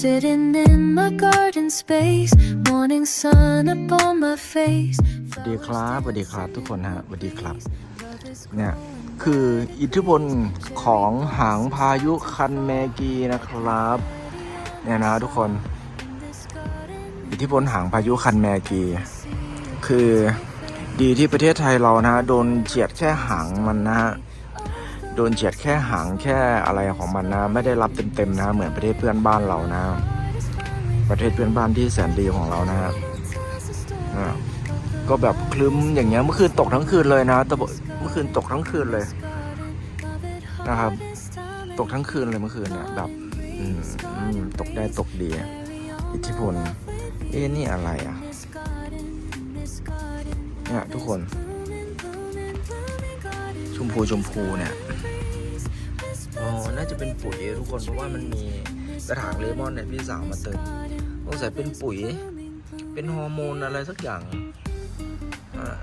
Sitting in my garden space, morning sun upon my face. สวัสดีครับสวัสดีครับทุกคนฮะสวัสดีครับ เนี่ยคืออิทธิพลของหางพายุคันเมกีนะครับ เนี่ยนะทุกคน อิทธิพลหางพายุคันเมกี คือดีที่ประเทศไทยเรานะ โดนเฉียดแค่หางมันนะฮะ ดนเฉียดแค่หางแค่อะไรของมันนะ ไม่ได้รับเต็มๆนะ เหมือนประเทศเพื่อนบ้านเรานะ ประเทศเพื่อนบ้านที่แสนดีของเรานะฮะก็แบบคลึ้มอย่างเงี้ยเมื่อคืนตกทั้งคืนเลยนะตะบเมื่อคืนตกทั้งคืนเลยนะครับ ตกทั้งคืนเลยเมื่อคืนเนี่ยแบบตกได้ตกดี อิทธิพล เอ๊นี่อะไรอะเนี่ยทุกคน ชมพูชมพูเนี่ย น่าจะเป็นปุ๋ยทุกคนเพราะว่ามันมีกระถางเลมอนเนี่ยพี่สาวมาเติมสงสัยเป็นปุ๋ย เป็นฮอร์โมนอะไรสักอย่าง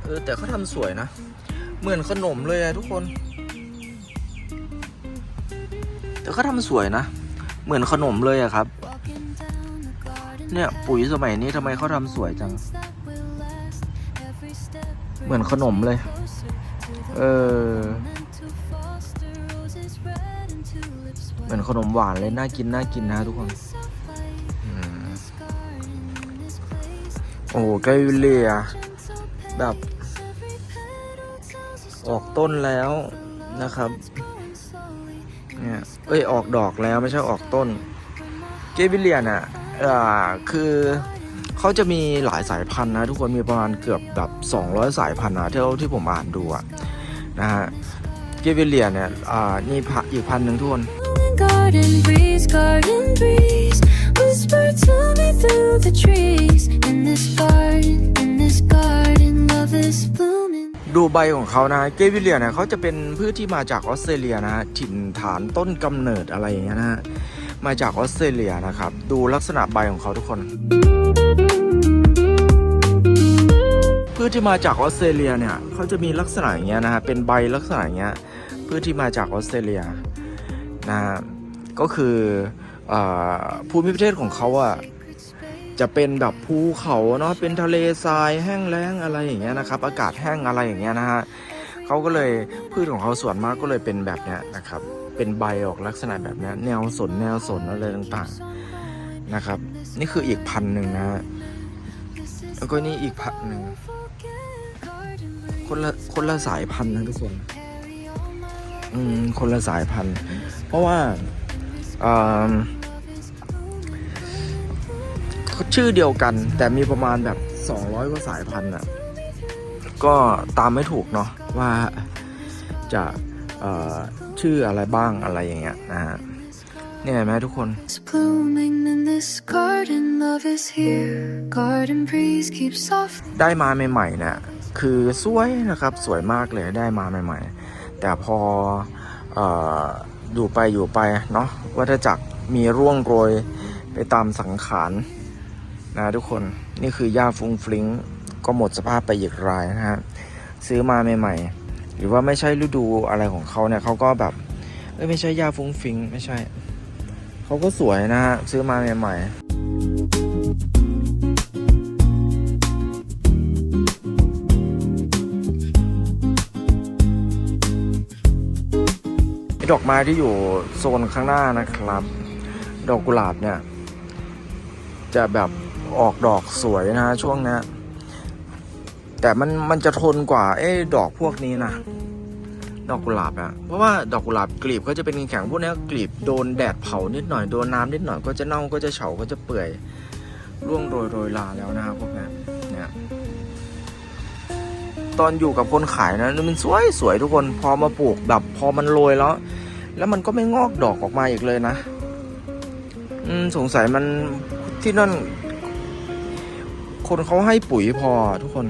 เออแต่เขาทำสวยนะ เหมือนขนมเลยอะทุกคน แต่เขาทำสวยนะ เหมือนขนมเลยอะครับ เนี่ยปุ๋ยสมัยนี้ทำไมเขาทำสวยจัง เหมือนขนมเลย เออ เหมือนขนมหวานเลย น่ากิน น่ากินนะทุกคนอืมโอ้ไกลเลียแบบ ออกต้นแล้วนะครับ เนี่ยเอ้ย ออกดอกแล้วไม่ใช่ออกต้น เกวิเลียนอะอ่าคือเขาจะมีหลายสายพันธุ์นะ ทุกคนมีประมาณเกือบแบบ 200 สายพันธุ์นะเท่าที่ผมอ่านดูอะนะฮะเกวิเลียเนี่ยอ่านี่พันอีกพันหนึ่งทุกคน Garden breeze, garden breeze, whisper to me through the trees. In this garden, in this garden, love is blooming. ดูใบของเขานะเกวิเลียเนี่ยเขาจะเป็นพืชที่มาจากออสเตรเลียนะฮะถิ่นฐานต้นกำเนิดอะไรอย่างเงี้ยนะฮะมาจากออสเตรเลียนะครับ ดูลักษณะใบของเขาทุกคน พืชที่มาจากออสเตรเลียเนี่ยเขาจะมีลักษณะอย่างเงี้ยนะฮะเป็นใบลักษณะอย่างเงี้ยพืชที่มาจากออสเตรเลีย นะก็คืออภูมิประเทศของเขาอะจะเป็นแบบภูเขาเนาะเป็นทะเลทรายแห้งแล้งอะไรอย่างเงี้ยนะครับ อากาศแห้งอะไรอย่างเงี้ยนะฮะเขาก็เลยพืชของเขาส่วนมากก็เลยเป็นแบบเนี้ยนะครับ เป็นใบออกลักษณะแบบนี้แนวสนแนวสนอะไรต่างๆนะครับ นี่คืออีกพันหนึ่งนะฮะแล้วก็นี่อีกพันหนึ่งคนละคนละสายพันธุ์นะทุกคน อืมคนละสายพันธุ์ เพราะว่าอ่าชื่อเดียวกัน แต่มีประมาณแบบ 200 กว่าสายพันธุ์อะ ก็ตามไม่ถูกเนาะว่าจะเอ่อชื่ออะไรบ้างอะไรอย่างเงี้ยนะฮะเนี่ยเห็นไหมทุกคน It's blooming in this garden, love is here. Garden breeze keeps soft. ได้มาใหม่ๆเนี่ยคือสวยนะครับสวยมากเลยได้มาใหม่ ๆ แต่พออออยู่ไปอยู่ไปเนาะวัฏจักรมีร่วงโรยไปตามสังขารนะทุกคนนี่คือหญ้าฟุ้งฟลิงก็หมดสภาพไปอีกรายนะฮะซื้อมาใหม่ๆ หรือว่าไม่ใช่ฤดูอะไรของเขาเนี่ยเขาก็แบบเอ้ยไม่ใช่หญ้าฟุ้งฟลิงไม่ใช่เขาก็สวยนะฮะซื้อมาใหม่ๆ ดอกไม้ที่อยู่โซนข้างหน้านะครับ ดอกกุหลาบเนี่ย จะแบบออกดอกสวยนะ ช่วงนี้แต่มันมันจะทนกว่าเอ้ดอกพวกนี้นะดอกกุหลาบอะเพราะว่าดอกกุหลาบกลีบก็จะเป็นแข็งพวกเนี้ยกลีบโดนแดดเผานิดหน่อยโดนน้ำนิดหน่อยก็จะเน่าก็จะเฉาก็จะเปื่อยร่วงโรยโรยลาแล้วนะครับพวกนี้เนี่ยตอนอยู่กับคนขายนะมันสวยสวยทุกคนพอมาปลูกแบบพอมันโรยแล้ว แล้วมันก็ไม่งอกดอกออกมาอีกเลยนะ อืมสงสัยมันที่นั่น คนเขาให้ปุ๋ยพอทุกคน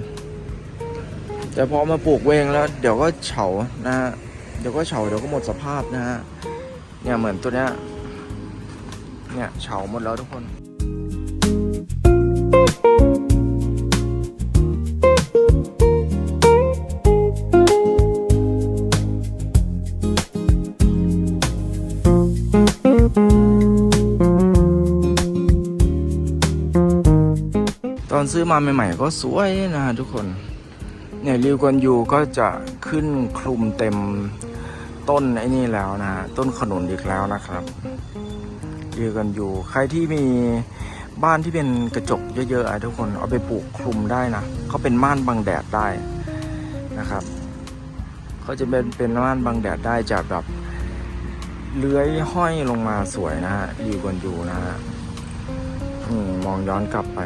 แต่พอมาปลูกเวงแล้ว เดี๋ยวก็เฉานะฮะเดี๋ยวก็เฉาเดี๋ยวก็หมดสภาพนะฮะเนี่ยเหมือนตัวเนี้ยเนี่ยเฉาหมดแล้วทุกคน ซื้อมาใหม่ๆ ก็สวยนะทุกคน เนี่ยริวกวนยูก็จะขึ้นคลุมเต็มต้นไอ้นี่แล้วนะต้นขนุนอีกแล้วนะครับริวกวนยูใครที่มีบ้านที่เป็นกระจกเยอะๆอะทุกคนเอาไปปลูกคลุมได้นะเขาเป็นม่านบังแดดได้นะครับเขาจะเป็นเป็นม่านบังแดดได้จะแบบเลื้อยห้อยลงมาสวยนะฮะริวกวนยูนะฮะมองย้อนกลับไป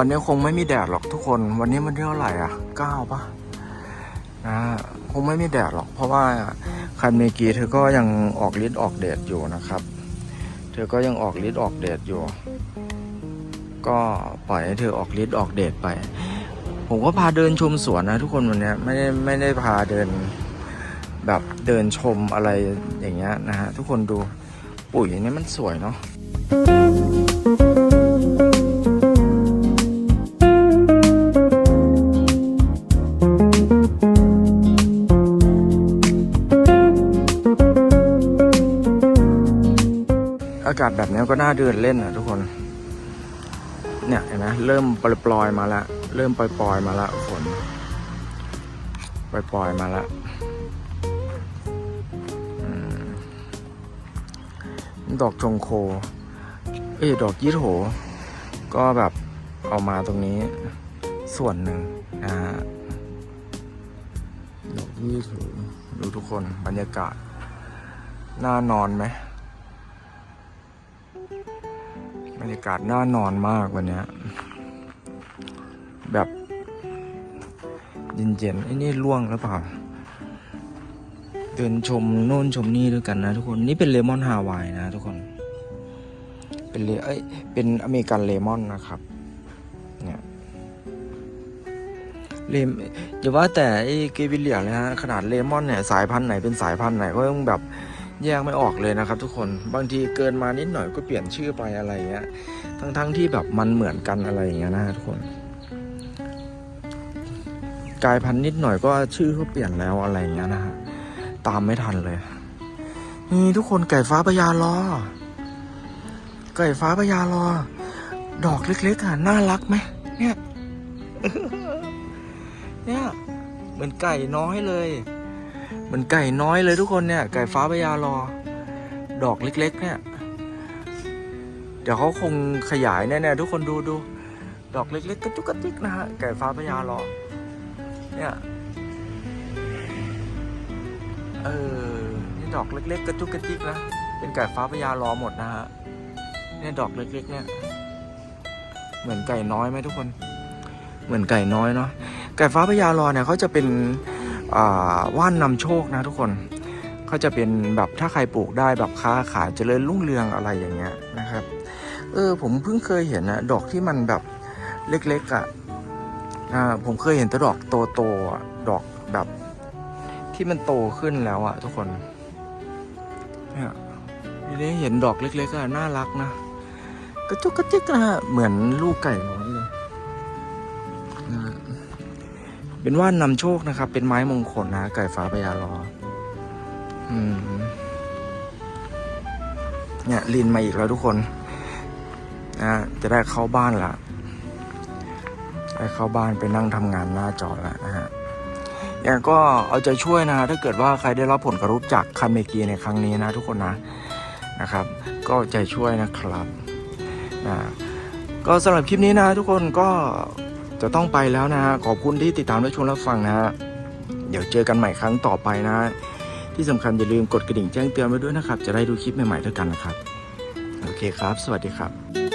วันนี้คงไม่มีแดดหรอกทุกคน วันนี้มันเท่าไหร่อะเก้าปะนะคงไม่มีแดดหรอก เพราะว่าคันเมกีเธอก็ยังออกฤทธิ์ออกเดดอยู่นะครับ เธอก็ยังออกฤทธิ์ออกเดดอยู่ ก็ปล่อยให้เธอออกฤทธิ์ออกเดดไป ผมก็พาเดินชมสวนนะทุกคนวันนี้ไม่ได้ไม่ได้พาเดินแบบเดินชมอะไรอย่างเงี้ยนะฮะทุกคนดูปุ๋ยนี่มันสวยเนาะ อากาศแบบนี้ก็น่าเดินเล่นนะทุกคน เนี่ยเห็นไหมเริ่มปล่อยๆมาแล้วเริ่มปล่อยๆมาแล้วฝน ปล่อยๆมาแล้วดอกจงโค เอ้ยดอกยี่โถ ก็แบบเอามาตรงนี้ส่วนหนึ่งนะฮะดอกยี่โถดูทุกคนบรรยากาศ น่านอนไหม รยากาศน่านอนมากวันนี้แบบเย็นๆไอ้นี่ร่วงหรือเปล่า เดินชมโน่นชมนี่ด้วยกันนะทุกคน นี่เป็นเลมอนฮาวายนะทุกคน เป็นเลเอ้ยเป็นอเมริกันเลมอนนะครับเนี่ยเลมอย่าว่าแต่ไอ้เกวิเลียเลยฮะขนาดเลมอนเนี่ยสายพันธุ์ไหนเป็นสายพันธุ์ไหนก็ต้องแบบ แยกไม่ออกเลยนะครับ ทุกคนบางทีเกินมานิดหน่อยก็เปลี่ยนชื่อไปอะไรเงี้ย ทั้งๆที่แบบมันเหมือนกันอะไรอย่างเงี้ยนะทุกคนกลายพันธุ์นิดหน่อยก็ชื่อก็เปลี่ยนแล้วอะไรเงี้ยนะฮะตามไม่ทันเลย นี่ทุกคนไก่ฟ้าพญารอไก่ฟ้าพญารอดอกเล็กๆอะน่ารักไหมเนี่ย เนี่ย เหมือนไก่น้อยเลย มือนไก่น้อยเลยทุกคนเนี่ย ไก่ฟ้าพญารอดอกเล็ก ๆ เนี่ย เดี๋ยวเขาคงขยายแน่ๆทุกคนดูดู ดอกเล็ก ๆกระจุกกระจิกนะฮะ ไก่ฟ้าพญารอเนี่ย เออ นี่ดอกเล็ก ๆกระจุกกระจิกนะ เป็นไก่ฟ้าพญารอหมดนะฮะ เนี่ยดอกเล็ก ๆ เนี่ย เหมือนไก่น้อยไหมทุกคน เหมือนไก่น้อยเนาะ ไก่ฟ้าพญารอเนี่ยเขาจะเป็น ว่านนำโชคนะทุกคนเขาจะเป็นแบบถ้าใครปลูกได้แบบค้าขายเจริญรุ่งเรืองอะไรอย่างเงี้ยนะครับ เออผมเพิ่งเคยเห็นนะดอกที่มันแบบเล็กๆอะ่ะอ่าผมเคยเห็นแต่ดอกโตๆดอกแบบที่มันโตขึ้นแล้วอะ่ะ ทุกคนเนี่ยทีนี้เห็นดอกเล็กๆอะ่ะน่ารักนะกระจุกกระจิกนะฮะเหมือนลูกไก่น้อย เป็นว่านนำโชคนะครับ เป็นไม้มงคลนะ ไก่ฟ้าพญารออืมเนี่ยลินมาอีกแล้วทุกคนนะจะได้เข้าบ้านละได้เข้าบ้านไปนั่งทำงานหน้าจอแล้วนะฮะอย่างก็เอาใจช่วยนะถ้าเกิดว่าใครได้รับผลกระทบจากคันเมกีในครั้งนี้นะทุกคนนะนะครับ ก็ใจช่วยนะครับนะก็สำหรับคลิปนี้นะทุกคนก็ จะต้องไปแล้วนะฮะขอบคุณที่ติดตามและชมรับฟังนะฮะเดี๋ยวเจอกันใหม่ครั้งต่อไปนะที่สำคัญอย่าลืมกดกระดิ่งแจ้งเตือนไว้ด้วยนะครับ จะได้ดูคลิปใหม่ๆด้วยกันนะครับ โอเคครับ สวัสดีครับ